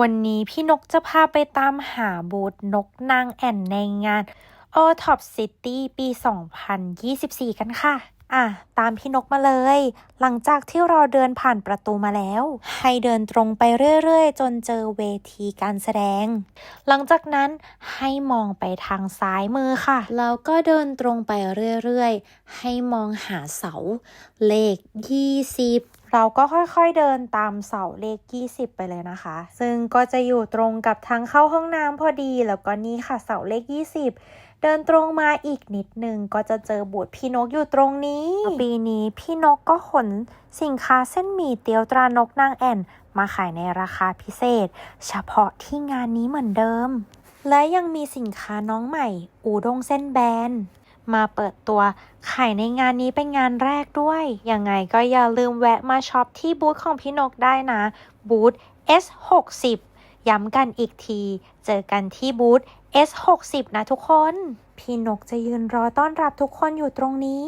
วันนี้พี่นกจะพาไปตามหาบูธนกนางแอ่นในงาน o Top City ปี 2024 กันค่ะ อะ ตามพี่นกมาเลย หลังจากที่เราเดินผ่านประตูมาแล้ว ให้เดินตรงไปเรื่อยๆ จนเจอเวทีการแสดง หลังจากนั้นให้มองไปทางซ้ายมือค่ะ แล้วก็เดินตรงไปเรื่อยๆ ให้มองหาเสา เลข 20 เราก็ค่อยๆเดินตามเสาเลข 20 ไปเลยนะคะ ซึ่งก็จะอยู่ตรงกับทางเข้าห้องน้ำพอดี แล้วก็นี่ค่ะเสาเลข 20เดินตรงมาอีกนิดนึงก็จะเจอบูธพี่นกอยู่ตรงนี้ ปีนี้พี่นกก็ขนสินค้าเส้นหมี่เตียวตรานกนางแอ่น มาขายในราคาพิเศษ เฉพาะที่งานนี้เหมือนเดิม และยังมีสินค้าน้องใหม่ อูด้งเส้นแบน มาเปิดตัวขายในงานนี้เป็นงานแรกด้วย ยังไงก็อย่าลืมแวะมาช็อปที่บูธของพี่นกได้นะ บูธ S60 ย้ำกันอีกที เจอกันที่บูธ S60 นะทุกคน พี่นกจะยืนรอต้อนรับทุกคนอยู่ตรงนี้